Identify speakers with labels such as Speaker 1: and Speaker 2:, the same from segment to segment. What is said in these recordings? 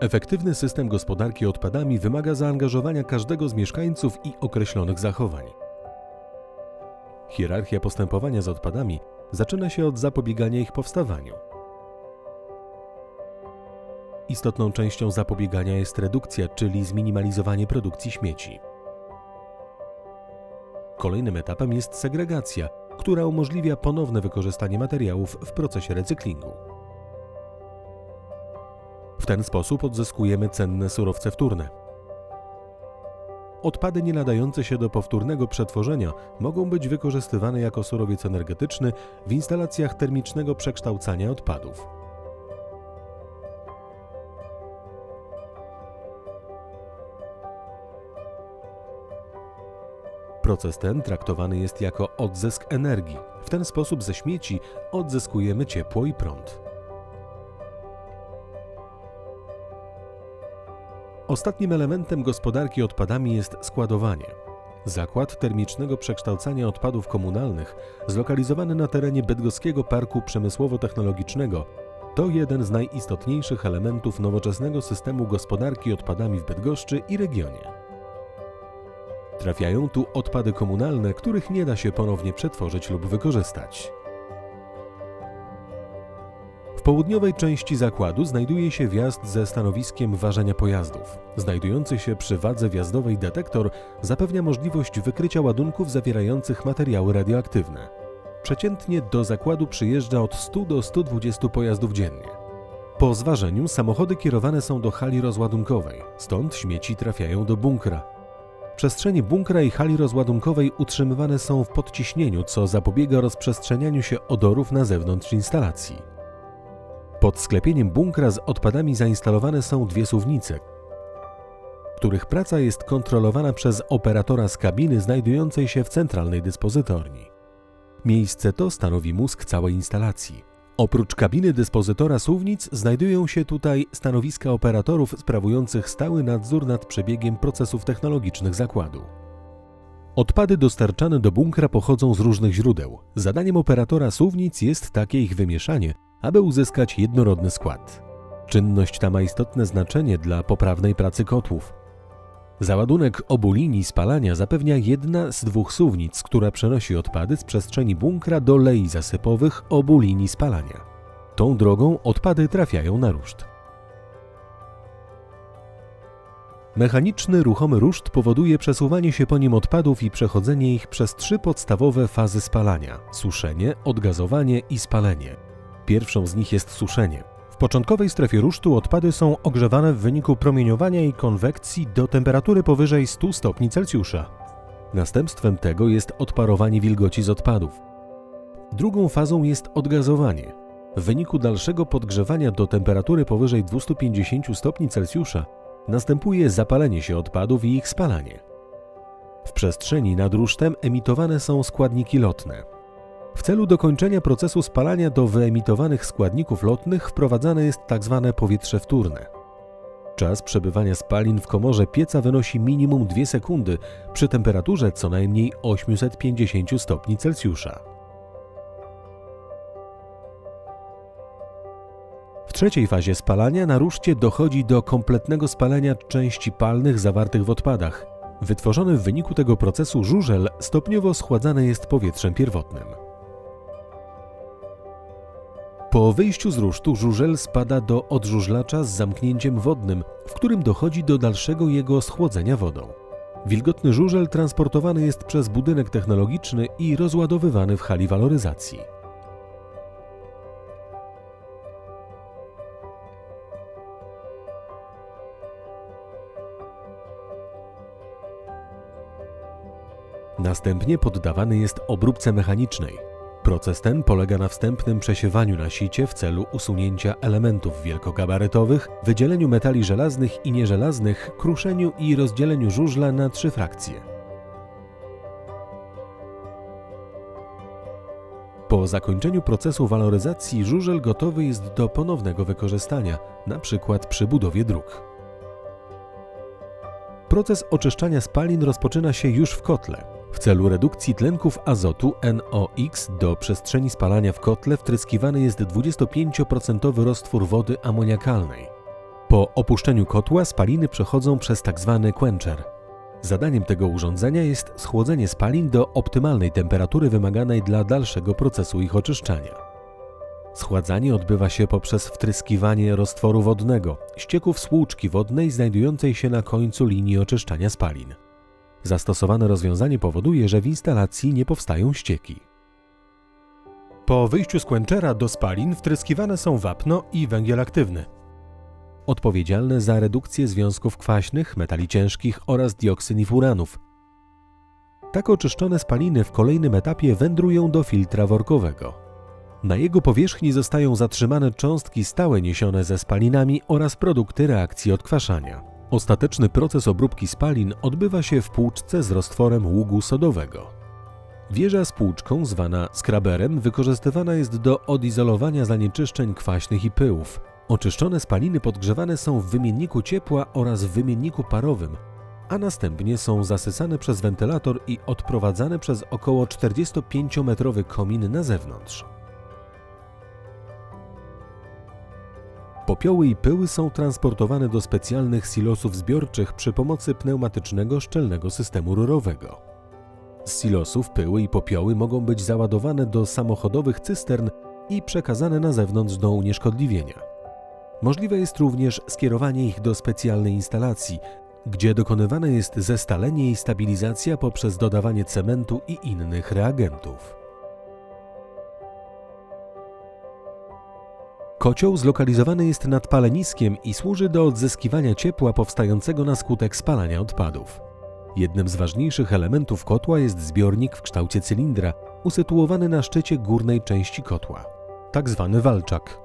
Speaker 1: Efektywny system gospodarki odpadami wymaga zaangażowania każdego z mieszkańców i określonych zachowań. Hierarchia postępowania z odpadami zaczyna się od zapobiegania ich powstawaniu. Istotną częścią zapobiegania jest redukcja, czyli zminimalizowanie produkcji śmieci. Kolejnym etapem jest segregacja, która umożliwia ponowne wykorzystanie materiałów w procesie recyklingu. W ten sposób odzyskujemy cenne surowce wtórne. Odpady nie nadające się do powtórnego przetworzenia mogą być wykorzystywane jako surowiec energetyczny w instalacjach termicznego przekształcania odpadów. Proces ten traktowany jest jako odzysk energii. W ten sposób ze śmieci odzyskujemy ciepło i prąd. Ostatnim elementem gospodarki odpadami jest składowanie. Zakład termicznego przekształcania odpadów komunalnych, zlokalizowany na terenie Bydgoskiego Parku Przemysłowo-Technologicznego, to jeden z najistotniejszych elementów nowoczesnego systemu gospodarki odpadami w Bydgoszczy i regionie. Trafiają tu odpady komunalne, których nie da się ponownie przetworzyć lub wykorzystać. Południowej części zakładu znajduje się wjazd ze stanowiskiem ważenia pojazdów. Znajdujący się przy wadze wjazdowej detektor zapewnia możliwość wykrycia ładunków zawierających materiały radioaktywne. Przeciętnie do zakładu przyjeżdża od 100 do 120 pojazdów dziennie. Po zważeniu samochody kierowane są do hali rozładunkowej, stąd śmieci trafiają do bunkra. Przestrzenie bunkra i hali rozładunkowej utrzymywane są w podciśnieniu, co zapobiega rozprzestrzenianiu się odorów na zewnątrz instalacji. Pod sklepieniem bunkra z odpadami zainstalowane są dwie suwnice, których praca jest kontrolowana przez operatora z kabiny znajdującej się w centralnej dyspozytorni. Miejsce to stanowi mózg całej instalacji. Oprócz kabiny dyspozytora suwnic znajdują się tutaj stanowiska operatorów sprawujących stały nadzór nad przebiegiem procesów technologicznych zakładu. Odpady dostarczane do bunkra pochodzą z różnych źródeł. Zadaniem operatora suwnic jest takie ich wymieszanie, aby uzyskać jednorodny skład. Czynność ta ma istotne znaczenie dla poprawnej pracy kotłów. Załadunek obu linii spalania zapewnia jedna z dwóch suwnic, która przenosi odpady z przestrzeni bunkra do lei zasypowych obu linii spalania. Tą drogą odpady trafiają na ruszt. Mechaniczny, ruchomy ruszt powoduje przesuwanie się po nim odpadów i przechodzenie ich przez trzy podstawowe fazy spalania: suszenie, odgazowanie i spalenie. Pierwszą z nich jest suszenie. W początkowej strefie rusztu odpady są ogrzewane w wyniku promieniowania i konwekcji do temperatury powyżej 100 stopni Celsjusza. Następstwem tego jest odparowanie wilgoci z odpadów. Drugą fazą jest odgazowanie. W wyniku dalszego podgrzewania do temperatury powyżej 250 stopni Celsjusza następuje zapalenie się odpadów i ich spalanie. W przestrzeni nad rusztem emitowane są składniki lotne. W celu dokończenia procesu spalania do wyemitowanych składników lotnych wprowadzane jest tzw. powietrze wtórne. Czas przebywania spalin w komorze pieca wynosi minimum 2 sekundy przy temperaturze co najmniej 850 stopni Celsjusza. W trzeciej fazie spalania na ruszcie dochodzi do kompletnego spalenia części palnych zawartych w odpadach. Wytworzony w wyniku tego procesu żużel stopniowo schładzany jest powietrzem pierwotnym. Po wyjściu z rusztu żużel spada do odżużlacza z zamknięciem wodnym, w którym dochodzi do dalszego jego schłodzenia wodą. Wilgotny żużel transportowany jest przez budynek technologiczny i rozładowywany w hali waloryzacji. Następnie poddawany jest obróbce mechanicznej. Proces ten polega na wstępnym przesiewaniu na sicie w celu usunięcia elementów wielkogabarytowych, wydzieleniu metali żelaznych i nieżelaznych, kruszeniu i rozdzieleniu żużla na trzy frakcje. Po zakończeniu procesu waloryzacji żużel gotowy jest do ponownego wykorzystania, np. przy budowie dróg. Proces oczyszczania spalin rozpoczyna się już w kotle. W celu redukcji tlenków azotu NOx do przestrzeni spalania w kotle wtryskiwany jest 25% roztwór wody amoniakalnej. Po opuszczeniu kotła spaliny przechodzą przez tzw. quencher. Zadaniem tego urządzenia jest schłodzenie spalin do optymalnej temperatury wymaganej dla dalszego procesu ich oczyszczania. Schładzanie odbywa się poprzez wtryskiwanie roztworu wodnego, ścieków spłuczki wodnej znajdującej się na końcu linii oczyszczania spalin. Zastosowane rozwiązanie powoduje, że w instalacji nie powstają ścieki. Po wyjściu z do spalin wtryskiwane są wapno i węgiel aktywny. Odpowiedzialne za redukcję związków kwaśnych, metali ciężkich oraz dioksyn i furanów. Tak oczyszczone spaliny w kolejnym etapie wędrują do filtra workowego. Na jego powierzchni zostają zatrzymane cząstki stałe niesione ze spalinami oraz produkty reakcji odkwaszania. Ostateczny proces obróbki spalin odbywa się w płuczce z roztworem ługu sodowego. Wieża z płuczką, zwana skraberem, wykorzystywana jest do odizolowania zanieczyszczeń kwaśnych i pyłów. Oczyszczone spaliny podgrzewane są w wymienniku ciepła oraz w wymienniku parowym, a następnie są zasysane przez wentylator i odprowadzane przez około 45-metrowy komin na zewnątrz. Popioły i pyły są transportowane do specjalnych silosów zbiorczych przy pomocy pneumatycznego szczelnego systemu rurowego. Z silosów pyły i popioły mogą być załadowane do samochodowych cystern i przekazane na zewnątrz do unieszkodliwienia. Możliwe jest również skierowanie ich do specjalnej instalacji, gdzie dokonywane jest zestalenie i stabilizacja poprzez dodawanie cementu i innych reagentów. Kocioł zlokalizowany jest nad paleniskiem i służy do odzyskiwania ciepła powstającego na skutek spalania odpadów. Jednym z ważniejszych elementów kotła jest zbiornik w kształcie cylindra, usytuowany na szczycie górnej części kotła, tak zwany walczak.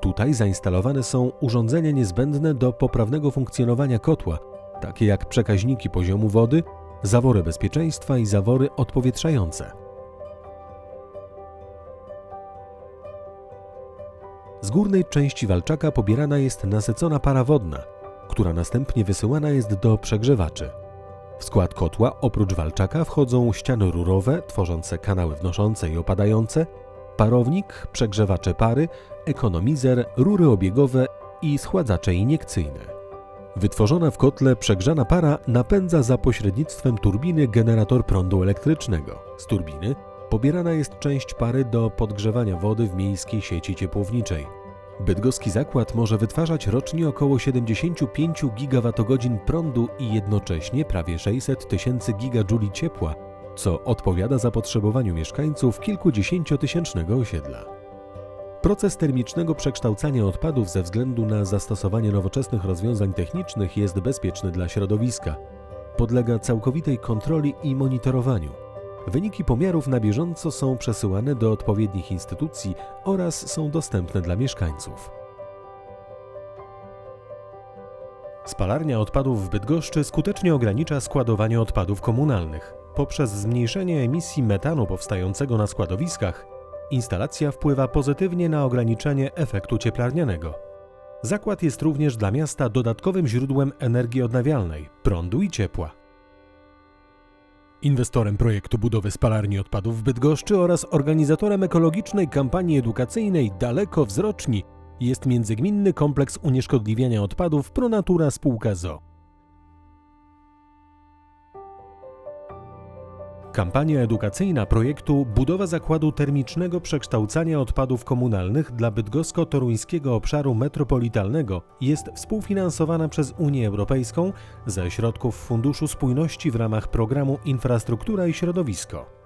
Speaker 1: Tutaj zainstalowane są urządzenia niezbędne do poprawnego funkcjonowania kotła, takie jak przekaźniki poziomu wody, zawory bezpieczeństwa i zawory odpowietrzające. Z górnej części walczaka pobierana jest nasycona para wodna, która następnie wysyłana jest do przegrzewaczy. W skład kotła oprócz walczaka wchodzą ściany rurowe tworzące kanały wnoszące i opadające, parownik, przegrzewacze pary, ekonomizer, rury obiegowe i schładzacze iniekcyjne. Wytworzona w kotle przegrzana para napędza za pośrednictwem turbiny generator prądu elektrycznego. Z turbiny pobierana jest część pary do podgrzewania wody w miejskiej sieci ciepłowniczej. Bydgoski zakład może wytwarzać rocznie około 75 gigawatogodzin prądu i jednocześnie prawie 600 tysięcy gigajuli ciepła, co odpowiada zapotrzebowaniu mieszkańców kilkudziesięciotysięcznego osiedla. Proces termicznego przekształcania odpadów ze względu na zastosowanie nowoczesnych rozwiązań technicznych jest bezpieczny dla środowiska. Podlega całkowitej kontroli i monitorowaniu. Wyniki pomiarów na bieżąco są przesyłane do odpowiednich instytucji oraz są dostępne dla mieszkańców. Spalarnia odpadów w Bydgoszczy skutecznie ogranicza składowanie odpadów komunalnych. Poprzez zmniejszenie emisji metanu powstającego na składowiskach, instalacja wpływa pozytywnie na ograniczenie efektu cieplarnianego. Zakład jest również dla miasta dodatkowym źródłem energii odnawialnej, prądu i ciepła. Inwestorem projektu budowy spalarni odpadów w Bydgoszczy oraz organizatorem ekologicznej kampanii edukacyjnej Daleko Wzroczni jest Międzygminny Kompleks Unieszkodliwiania Odpadów Pronatura Spółka ZO. Kampania edukacyjna projektu Budowa zakładu termicznego przekształcania odpadów komunalnych dla bydgosko-toruńskiego obszaru metropolitalnego jest współfinansowana przez Unię Europejską ze środków Funduszu Spójności w ramach programu Infrastruktura i Środowisko.